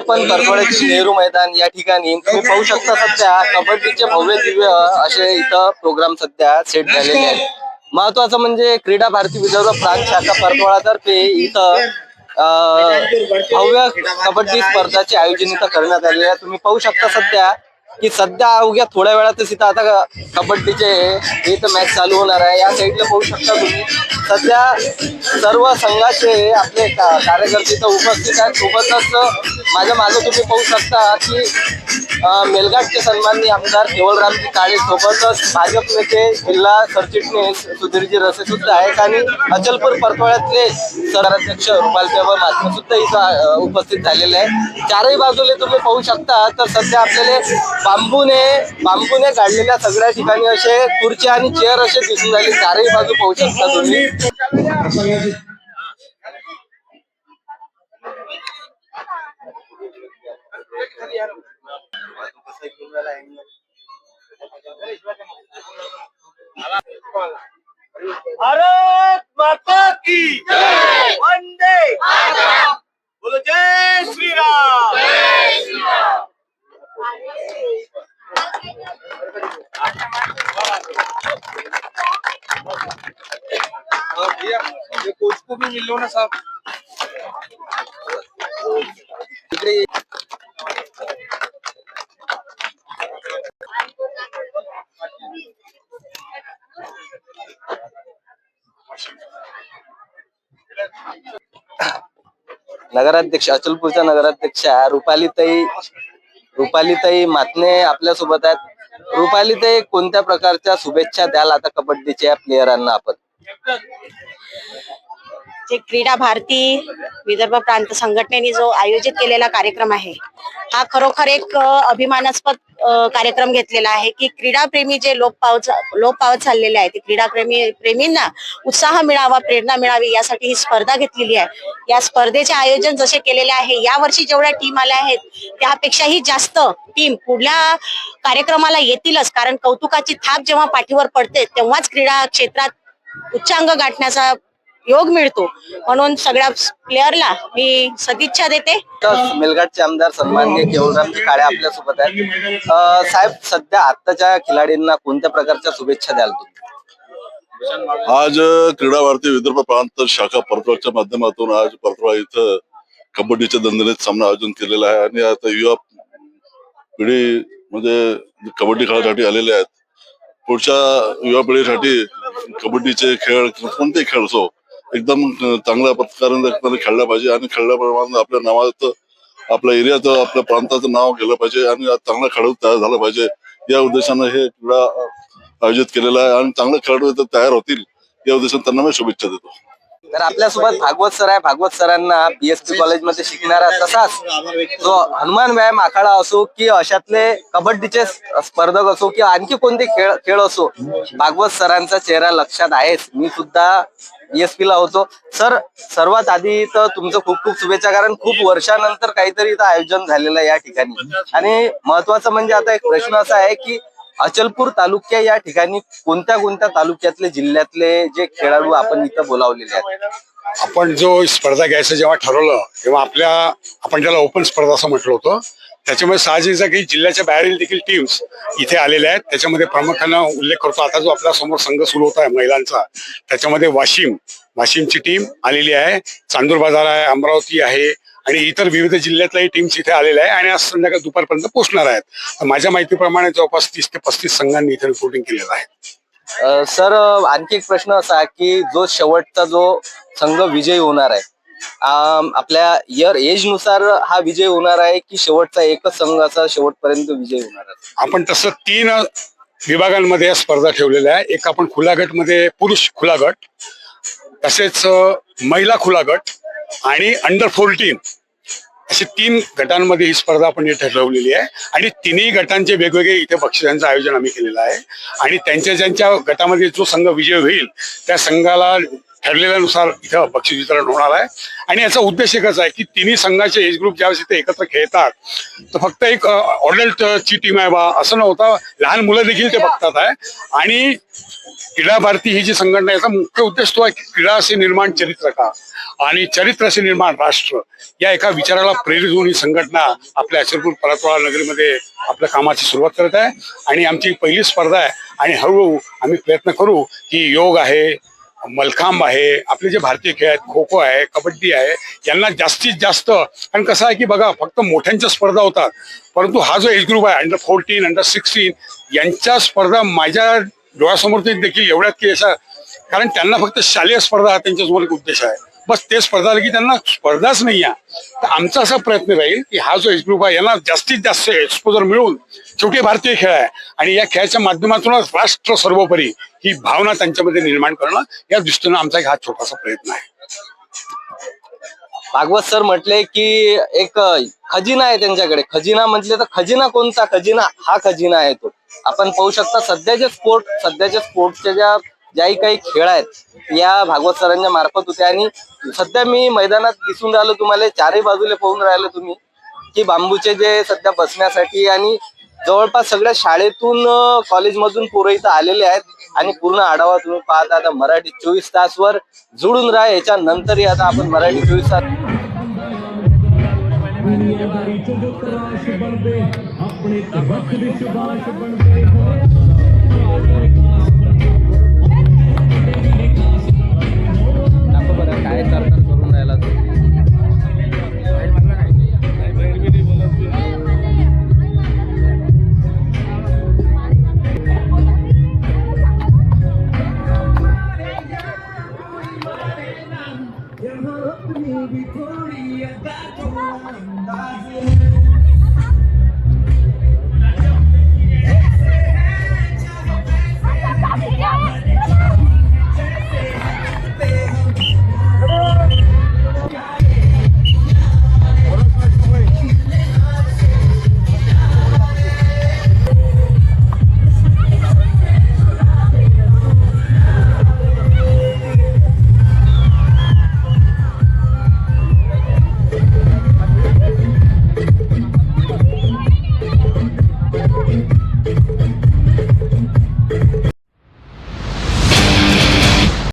आपण करफळ्याची नेहरू मैदान या ठिकाणी. तुम्ही पाहू शकता सध्या कबड्डीचे भव्य दिव्य असे इथं प्रोग्राम सध्या सेट झालेले आहेत. महत्वाचं म्हणजे क्रीडा भारती विदर्भ प्रांत शाखा परतवाडातर्फे इथं भव्य कबड्डी स्पर्धाचे आयोजन इथं करण्यात आलेले आहे. तुम्ही पाहू शकता सध्या की सध्या अवघ्या थोड्या वेळातच इथं आता कबड्डीचे हे तर मॅच चालू होणार आहे. या साईडला पाहू शकता तुम्ही. सध्या सर्व संघाचे आपले का- कार्यकर्ते इथं उपस्थित आहेत. सोबतच माझ्या मागं तुम्ही पाहू शकता की मेलघाटचे सन्माननीय आमदार केवळरामजी काळे सोबतच भाजप नेते जिल्हा सरचिटणीस सुधीरजी रसे सुद्धा आहेत आणि अचलपूर परतवाड्यातले सराध्यक्ष रुपालदेव महात्मा सुद्धा इथं उपस्थित झालेले आहे चारही बाजूले तुम्ही पाहू शकता तर सध्या आपल्याला बांबूने बांबूने काढलेल्या सगळ्या ठिकाणी असे खुर्च्या आणि चेअर असे दिसून राहिले. चारही बाजू पाहू शकता तुम्ही. भारत माता की वंदे बोलो जय श्री राम कोच को भी मिल लो ना साहब। नगराध्यक्ष अचलपूरच्या नगराध्यक्षा रुपालीताई रुपालीताई मातने आपल्यासोबत आहेत. रुपालीताई कोणत्या प्रकारच्या शुभेच्छा द्याल आता कबड्डीच्या प्लेयरांना आपण? जे क्रीडा भारती विदर्भ प्रांत संघटनेने जो आयोजित केलेला कार्यक्रम आहे हा खरोखर एक अभिमानास्पद कार्यक्रम घेतलेला आहे की क्रीडाप्रेमी जे लोप पावत लोप पावत चाललेले आहे ते प्रेमींना उत्साह मिळावा प्रेरणा मिळावी यासाठी ही स्पर्धा घेतलेली आहे. या स्पर्धेचे आयोजन जसे केलेले आहे यावर्षी जेवढ्या टीम आल्या आहेत त्यापेक्षाही जास्त टीम पुढल्या कार्यक्रमाला येतीलच. कारण कौतुकाची थाप जेव्हा पाठीवर पडते तेव्हाच क्रीडा क्षेत्रात उच्चांग गाठण्याचा योग मिळतो. म्हणून सगळ्या प्लेअरला मी सदिच्छा देते. तर मेलघाटचे आमदार सन्माननीय केवळरामजी काळे आपल्यासोबत आहेत. अं, साहेब सध्या आत्ताच्या खिलाडींना कोणत्या प्रकारच्या शुभेच्छा द्याल तुम्ही? आज क्रीडा भारती विदर्भ प्रांत शाखा परतवाडच्या माध्यमातून आज परतवाड इथं कबड्डीच्या दंदलीत सामना आयोजन केलेला आहे. आणि आता युवा पिढी म्हणजे कबड्डी खेळासाठी आलेले आहेत. पुढच्या युवा पिढीसाठी कबड्डीचे खेळ किंवा कोणतेही खेळ असो एकदम चांगल्या प्रकारे खेळला पाहिजे आणि खेळल्याप्रमाणे आपल्या नावाचं आपल्या एरियाचं आपल्या प्रांताचं नाव गेलं पाहिजे आणि चांगला खेळाडू तयार झाला पाहिजे. या उद्देशानं हे क्रीडा आयोजित केलेलं आहे आणि चांगले खेळाडू तयार होतील या उद्देशाने त्यांना मी शुभेच्छा देतो. तर आपल्यासोबत भागवत सर आहे. भागवत सरांना बीएसपी कॉलेजमध्ये शिकणारा तसाच जो हनुमान व्यायाम आखाडा असो की अशातले कबड्डीचे स्पर्धक असो किंवा आणखी कोणते खेळ खेळ असो भागवत सरांचा चेहरा लक्षात आहेच. मी सुद्धा बीएसपी ला होतो. सर सर्वात आधी तर तुमचं खूप खूप शुभेच्छा कारण खूप वर्षानंतर काहीतरी इथं आयोजन झालेलं आहे या ठिकाणी. आणि महत्वाचं म्हणजे आता एक प्रश्न असा आहे की अचलपूर तालुक्या या ठिकाणी कोणत्या कोणत्या तालुक्यातले जिल्ह्यातले जे खेळाडू आपण इथं बोलावलेले आहेत? आपण जो स्पर्धा घ्यायचं जेव्हा ठरवलं तेव्हा आपल्या आपण त्याला ओपन स्पर्धा असं म्हटलं होतं त्याच्यामुळे साहजिकच आहे की जिल्ह्याच्या बाहेरील देखील टीम्स इथे आलेल्या आहेत. त्याच्यामध्ये प्रामुख्यानं उल्लेख करतो आता जो आपल्यासमोर संघ सुरू होत आहे महिलांचा त्याच्यामध्ये वाशिम वाशिमची टीम आलेली आहे. चांदूर बाजार आहे अमरावती आहे आणि इतर विविध जिल्ह्यातल्याही टीम्स इथे आलेल्या आहे आणि आज संध्याकाळी दुपारपर्यंत पोहोचणार आहेत. माझ्या माहितीप्रमाणे जवळपास तीस ते पस्तीस संघांनी इथे रिपोर्टिंग केलेलं आहे. सर आणखी एक प्रश्न असा की जो शेवटचा जो संघ विजयी होणार आहे आपल्या इयर एजनुसार हा विजय होणार आहे की शेवटचा एकच संघ असा शेवटपर्यंत विजयी होणार आहे? आपण तसं तीन विभागांमध्ये या स्पर्धा ठेवलेल्या आहे एक आपण खुला गटमध्ये पुरुष खुला गट तसेच महिला खुला गट आणि अंडर फोर्टीन असे तीन गटांमध्ये ही स्पर्धा आपण ठरवलेली आहे. आणि तिन्ही गटांचे वेगवेगळे इथे बक्षिसांचं आयोजन आम्ही केलेलं आहे. आणि त्यांच्या ज्यांच्या गटामध्ये जो संघ विजय होईल त्या संघाला ठरलेल्यानुसार इथं बक्षीस वितरण होणार आहे. आणि याचा उद्देश एकच आहे की तिन्ही संघाचे एज ग्रुप ज्यावेळेस इथे एकत्र खेळतात तर फक्त एक ऑर्डल्ट ची टीम आहे बा असं नव्हतं. लहान मुलं देखील ते बघतात आहे. आणि क्रीडा भारती ही जी संघटना याचा मुख्य उद्देश तो आहे क्रीडा असे निर्माण चरित्र का? आणि चरित्र असे निर्माण राष्ट्र या एका विचाराला प्रेरित होऊन ही संघटना आपल्या अचलपूर परतवाडा नगरीमध्ये आपल्या कामाची सुरुवात करत आहे. आणि आमची पहिली स्पर्धा आहे. आणि हळूहळू आम्ही प्रयत्न करू की योग आहे मलखांब आहे आपले जे भारतीय खेळ आहेत खो खो आहे कबड्डी आहे यांना जास्तीत जास्त कारण कसं आहे की बघा फक्त मोठ्यांच्या स्पर्धा होतात. परंतु हा जो एज ग्रुप आहे अंडर फोर्टीन अंडर सिक्स्टीन यांच्या स्पर्धा माझ्या डोळ्यासमोर ते देखील एवढ्यात की अशा कारण त्यांना फक्त शालेय स्पर्धा हा त्यांच्यासमोर एक उद्देश आहे. बस ते स्पर्धा आली की त्यांना स्पर्धाच नाही आहे तर आमचा असा प्रयत्न राहील की हा जो एज ग्रुप आहे यांना जास्तीत जास्त एक्सपोजर मिळून शेवटी भारतीय खेळ आहे. आणि या खेळाच्या माध्यमातूनच राष्ट्र सर्वोपरी ही भावना त्यांच्यामध्ये निर्माण करणं या दृष्टीनं आमचा एक हा छोटासा प्रयत्न आहे. भागवत सर म्हटले की एक खजिना आहे त्यांच्याकडे. खजिना म्हटले तर खजिना कोणता? खजिना हा खजिना आहे तो. आपण पाहू शकता सध्याचे स्पोर्ट सध्याच्या स्पोर्टच्या ज्या ज्याही काही खेळ आहेत या भागवत सरांच्या मार्फत होत्या आणि सध्या मी मैदानात दिसून राहिलो तुम्हाला चारही बाजूला पाहून राहिलो तुम्ही की बांबूचे जे सध्या बसण्यासाठी आणि जवळपास सगळ्या शाळेतून कॉलेजमधून पोरं इथं आलेले आहेत. आणि पूर्ण आढावा तुम्ही पाहता आता मराठी चोवीस तासवर जुळून राहा. याच्या नंतरही आता आपण मराठी चोवीस तास काय तर करून राहिला Victoria, that's the one